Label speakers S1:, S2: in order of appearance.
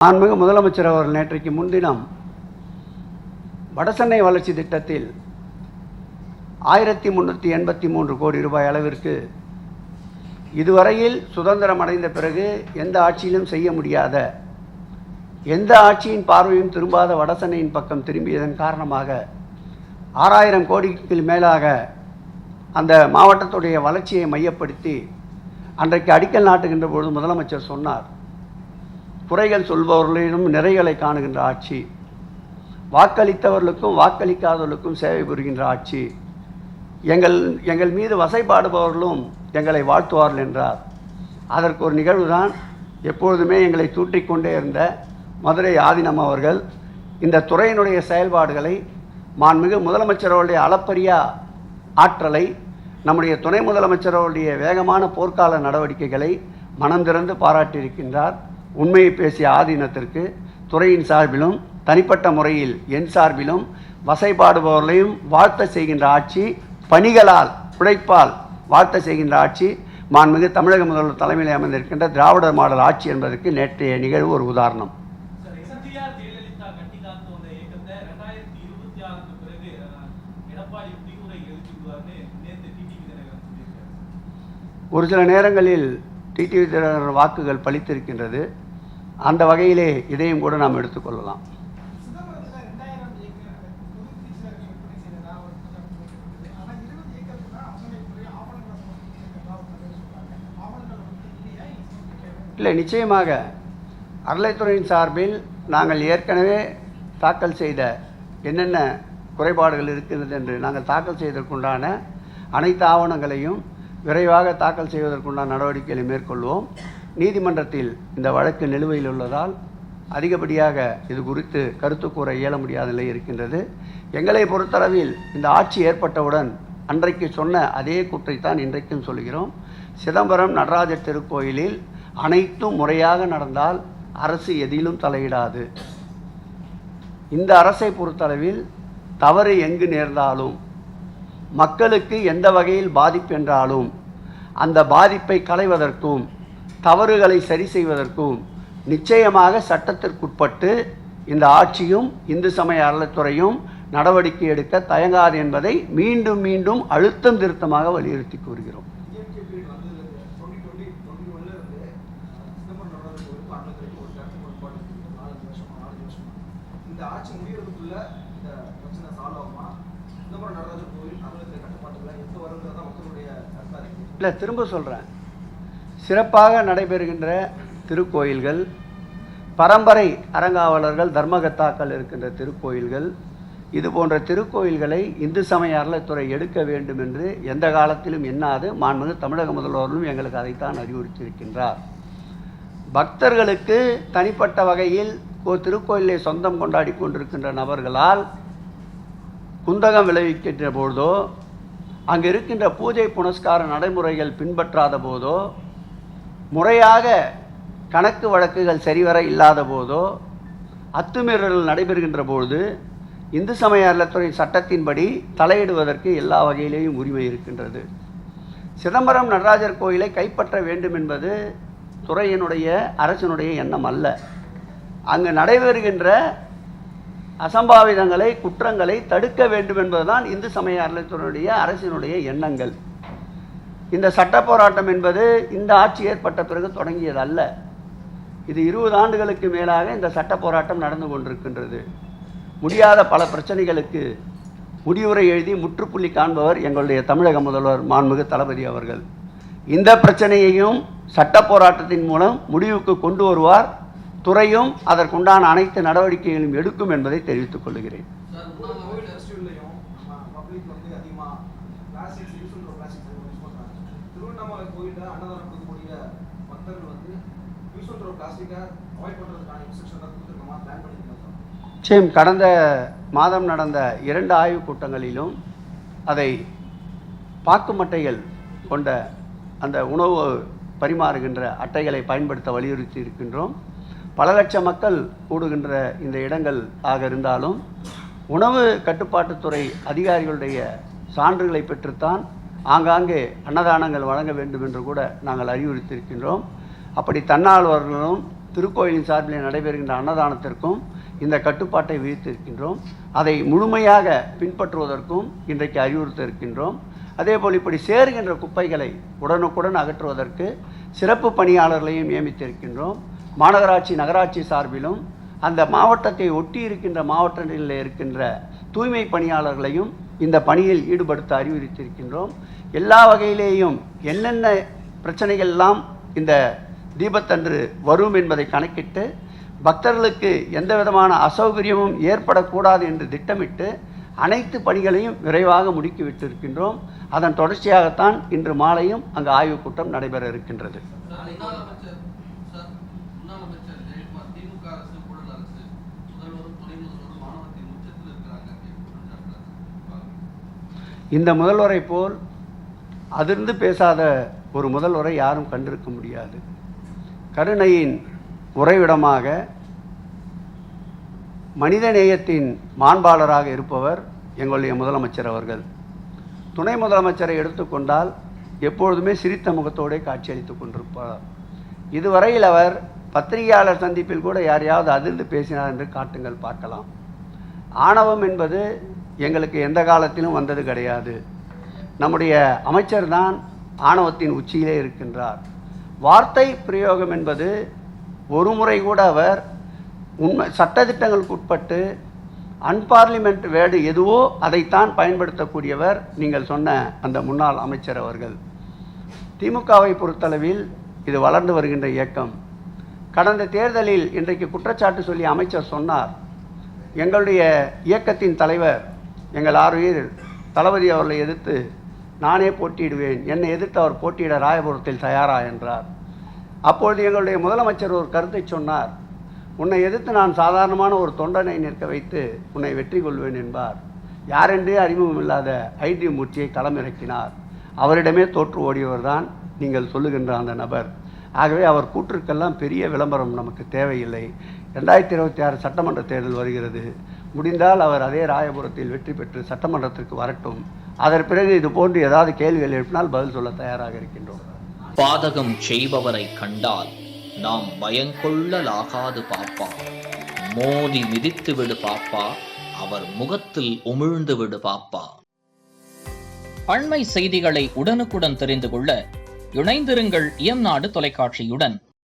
S1: மாண்புமிகு முதலமைச்சர் அவர்கள் நேற்றைக்கு முன்தினம் வடசென்னை வளர்ச்சி திட்டத்தில் ஆயிரத்தி முந்நூற்றி எண்பத்தி மூன்று கோடி ரூபாய் அளவிற்கு இதுவரையில் சுதந்திரம் அடைந்த பிறகு எந்த ஆட்சியிலும் செய்ய முடியாத எந்த ஆட்சியின் பார்வையும் திரும்பாத வடசென்னையின் பக்கம் திரும்பியதன் காரணமாக ஆறாயிரம் கோடிக்கு மேலாக அந்த மாவட்டத்துடைய வளர்ச்சியை மையப்படுத்தி அன்றைக்கு அடிக்கல் நாட்டுகின்ற பொழுது முதலமைச்சர் சொன்னார். குறைகள் சொல்பவர்களிடம் நிறைகளை காணுகின்ற ஆட்சி. வாக்களித்தவர்களுக்கும் வாக்களிக்காதவர்களுக்கும் சேவை புரிகின்ற ஆட்சி. எங்கள் எங்கள் மீது வசைபாடுபவர்களும் எங்களை வாழ்த்துவார்கள் என்றார். அதற்கு ஒரு நிகழ்வு தான் எப்பொழுதுமே எங்களை தூற்றிக்கொண்டே இருந்த மதுரை ஆதினம் அவர்கள் இந்த துறையினுடைய செயல்பாடுகளை மாண்புமிகு முதலமைச்சர் அவருடைய அளப்பரிய ஆற்றலை நம்முடைய துணை முதலமைச்சர் அவருடைய வேகமான போர்க்கால நடவடிக்கைகளை மனம் திறந்து பாராட்டியிருக்கின்றார். உண்மையை பேசிய ஆதீனத்திற்கு துறையின் சார்பிலும் தனிப்பட்ட முறையில் என் சார்பிலும் வசைபாடுபவர்களையும் வாழ்த்த செய்கின்ற ஆட்சி பணிகளால் உழைப்பால் வாழ்த்த செய்கின்ற ஆட்சி மாண்புமிகு தமிழக முதல்வர் தலைமையில் அமைந்திருக்கின்ற திராவிடர் மாடல் ஆட்சி என்பதற்கு நேற்றைய நிகழ்வு ஒரு உதாரணம். ஒரு சில நேரங்களில் டிடிவி தினகரன் வாக்குகள் பளித்திருக்கின்றது அந்த வகையிலே இதையும் கூட நாம் எடுத்துக்கொள்ளலாம் இல்லை நிச்சயமாக அறலைத்துறையின் சார்பில் நாங்கள் ஏற்கனவே தாக்கல் செய்த என்னென்ன குறைபாடுகள் இருக்கிறது என்று நாங்கள் தாக்கல் செய்ததற்குண்டான அனைத்து ஆவணங்களையும் விரைவாக தாக்கல் செய்வதற்குண்டான நடவடிக்கைகளை மேற்கொள்வோம். நீதிமன்றத்தில் இந்த வழக்கு நிலுவையில் உள்ளதால் அதிகப்படியாக இது குறித்து கருத்து கூற இயல முடியாத நிலை இருக்கின்றது. எங்களை பொறுத்தளவில் இந்த ஆட்சி ஏற்பட்டவுடன் அன்றைக்கு சொன்ன அதே குற்றைத்தான் இன்றைக்கும் சொல்கிறோம் சிதம்பரம் நடராஜர் திருக்கோயிலில் அனைத்தும் முறையாக நடந்தால் அரசு எதிலும் தலையிடாது. இந்த அரசை பொறுத்தளவில் தவறு எங்கு நேர்ந்தாலும் மக்களுக்கு எந்த வகையில் பாதிப்பு என்றாலும் அந்த பாதிப்பை களைவதற்கும் தவறுகளை சரி செய்வதற்கும் நிச்சயமாக சட்டத்திற்குட்பட்டு இந்த ஆட்சியும் இந்து சமய அறத்துறையும் நடவடிக்கை எடுக்க தயங்காது என்பதை மீண்டும் மீண்டும் அழுத்தம் திருத்தமாக வலியுறுத்தி கூறுகிறோம்.
S2: இந்த ஆட்சி முடியறதுக்குள்ள இந்த பிரச்சனை சால்வ் ஆகுமா?
S1: இல்லை திரும்ப சொல்கிறேன் சிறப்பாக நடைபெறுகின்ற திருக்கோயில்கள் பரம்பரை அறங்காவலர்கள் தர்மகத்தாக்கள் இருக்கின்ற திருக்கோயில்கள் இது போன்ற திருக்கோயில்களை இந்து சமய அறநிலைத்துறை எடுக்க வேண்டும் என்று எந்த காலத்திலும் எண்ணாது மாண்புமிகு தமிழக முதல்வர்களும் எங்களுக்கு அதைத்தான் அறிவுறுத்தியிருக்கின்றார். பக்தர்களுக்கு தனிப்பட்ட வகையில் திருக்கோயிலை சொந்தம் கொண்டாடி கொண்டிருக்கின்ற நபர்களால் குந்தகம் விளைவிக்கின்ற பொழுதோ அங்கு இருக்கின்ற பூஜை புனஸ்கார நடைமுறைகள் பின்பற்றாத போதோ முறையாக கணக்கு வழக்குகள் சரிவர இல்லாத போதோ அத்துமீறல்கள் நடைபெறுகின்ற பொழுது இந்து சமய அறத்துறை சட்டத்தின்படி தலையிடுவதற்கு எல்லா வகையிலேயும் உரிமை இருக்கின்றது. சிதம்பரம் நடராஜர் கோயிலை கைப்பற்ற வேண்டும் என்பது துறையினுடைய அரசினுடைய எண்ணம் அல்ல. அங்கு நடைபெறுகின்ற அசம்பாவிதங்களை குற்றங்களை தடுக்க வேண்டும் என்பதுதான் இந்து சமய அறத்தினுடைய அரசினுடைய எண்ணங்கள். இந்த சட்ட போராட்டம் என்பது இந்த ஆட்சி ஏற்பட்ட பிறகு தொடங்கியதல்ல. இது இருபது ஆண்டுகளுக்கு மேலாக இந்த சட்ட போராட்டம் நடந்து கொண்டிருக்கின்றது. முடியாத பல பிரச்சனைகளுக்கு முடிவுரை எழுதி முற்றுப்புள்ளி காண்பவர் எங்களுடைய தமிழக முதல்வர் மாண்புமிகு தளபதி அவர்கள். இந்த பிரச்சனையையும் சட்ட போராட்டத்தின் மூலம் முடிவுக்கு கொண்டு வருவார். துறையும் அதற்குண்டான அனைத்து நடவடிக்கைகளையும் எடுக்கும் என்பதை தெரிவித்துக் கொள்கிறேன். நிச்சயம் கடந்த மாதம் நடந்த இரண்டு ஆய்வுக் கூட்டங்களிலும் அதை பாக்கு அட்டைகள் கொண்ட அந்த உணவு பரிமாறுகின்ற அட்டைகளை பயன்படுத்த வலியுறுத்தி இருக்கின்றோம் பல லட்சம் மக்கள் கூடுகின்ற இந்த இடங்கள் ஆக இருந்தாலும் உணவு கட்டுப்பாட்டுத்துறை அதிகாரிகளுடைய சான்றுகளை பெற்றுத்தான் ஆங்காங்கே அன்னதானங்கள் வழங்க வேண்டும் என்று கூட நாங்கள் அறிவுறுத்தியிருக்கின்றோம். அப்படி தன்னார்வர்களும் திருக்கோயிலின் சார்பில் நடைபெறுகின்ற அன்னதானத்திற்கும் இந்த கட்டுப்பாட்டை விதித்திருக்கின்றோம். அதை முழுமையாக பின்பற்றுவதற்கும் இன்றைக்கு அறிவுறுத்த இருக்கின்றோம் அதேபோல் இப்படி சேருகின்ற குப்பைகளை உடனுக்குடன் அகற்றுவதற்கு சிறப்பு பணியாளர்களையும் நியமித்திருக்கின்றோம். மாநகராட்சி நகராட்சி சார்பிலும் அந்த மாவட்டத்தை ஒட்டி இருக்கின்ற மாவட்டங்களில் இருக்கின்ற தூய்மை பணியாளர்களையும் இந்த பணியில் ஈடுபடுத்த அறிவுறுத்தியிருக்கின்றோம். எல்லா வகையிலேயும் என்னென்ன பிரச்சனைகள்லாம் இந்த தீபத்தன்று வரும் என்பதை கணக்கிட்டு பக்தர்களுக்கு எந்த விதமான அசௌகரியமும் ஏற்படக்கூடாது என்று திட்டமிட்டு அனைத்து பணிகளையும் விரைவாக முடுக்கிவிட்டிருக்கின்றோம் அதன் தொடர்ச்சியாகத்தான் இன்று மாலையும் அங்கு ஆய்வுக் கூட்டம் நடைபெற இருக்கின்றது
S3: முன்னாள் அமைச்சர் சார் முன்னாள் அமைச்சர் ஜெயக்குமார் திமுக அரசு ஊழல் அரசு முதல்வரும் துணை முதல்வரும் மாணவத்தின் உச்சத்தில் இருக்கிறாங்க அப்படின்னு குற்றச்சாட்டு
S1: இந்த முதல்வரை போல் அதிர்ந்து பேசாத ஒரு முதல்வரை யாரும் கண்டிருக்க முடியாது. கருணையின் உறைவிடமாக மனித நேயத்தின் மாண்பாளராக இருப்பவர் எங்களுடைய முதலமைச்சர் அவர்கள். துணை முதலமைச்சரை எடுத்துக்கொண்டால் எப்பொழுதுமே சிரித்த முகத்தோடே காட்சியளித்துக் கொண்டிருப்பார். இதுவரையில் அவர் பத்திரிகையாளர் சந்திப்பில் கூட யாரையாவது அதிர்ந்து பேசினார் என்று காட்டுங்கள் பார்க்கலாம். ஆணவம் என்பது எங்களுக்கு எந்த காலத்திலும் வந்தது கிடையாது. நம்முடைய அமைச்சர் தான் ஆணவத்தின் உச்சியிலே இருக்கின்றார். வார்த்தை பிரயோகம் என்பது ஒரு முறை கூட அவர் உண்மை சட்டத்திட்டங்களுக்கு உட்பட்டு அன்பார்லிமெண்ட் வேர்டு எதுவோ அதைத்தான் பயன்படுத்தக்கூடியவர் நீங்கள் சொன்ன அந்த முன்னாள் அமைச்சர் அவர்கள். திமுகவை பொறுத்தளவில் இது வளர்ந்து வருகின்ற இயக்கம். கடந்த தேர்தலில் இன்றைக்கு குற்றச்சாட்டு சொல்லி அமைச்சர் சொன்னார். எங்களுடைய இயக்கத்தின் தலைவர் எங்கள் ஆறுயிர் தளபதி அவர்களை எதிர்த்து நானே போட்டியிடுவேன். என்னை எதிர்த்து அவர் போட்டியிட ராயபுரத்தில் தயாரா என்றார். அப்பொழுது எங்களுடைய முதலமைச்சர் ஒரு கருத்தை சொன்னார். உன்னை எதிர்த்து நான் சாதாரணமான ஒரு தொண்டனை நிற்க வைத்து உன்னை வெற்றி கொள்வேன் என்பார். யாரென்றே அறிமுகம் இல்லாத ஐடி மூர்த்தியை களமிறக்கினார். அவரிடமே தோற்று ஓடியவர் தான் நீங்கள் சொல்லுகின்ற அந்த நபர். ஆகவே அவர் கூற்றுக்கெல்லாம் பெரிய விளம்பரம் நமக்கு தேவையில்லை. ரெண்டாயிரத்தி இருபத்தி ஆறு சட்டமன்ற தேர்தல் வருகிறது. முடிந்தால் அவர் அதே ராயபுரத்தில் வெற்றி பெற்று சட்டமன்றத்திற்கு வரட்டும். அதன் பிறகு இது போன்று ஏதாவது கேள்விகள் எழுப்பினால் பதில் சொல்ல தயாராக இருக்கின்றோம்.
S4: பாதகம் செய்பவரை கண்டால் நாம் பயங்கொள்ளலாகாது பாப்பா. மோதி மிதித்து விடு பாப்பா. அவர் முகத்தில் உமிழ்ந்து விடு பாப்பா. அண்மை செய்திகளை உடனுக்குடன் தெரிந்து கொள்ள இணைந்திருங்கள் இயம்நாடு தொலைக்காட்சியுடன்.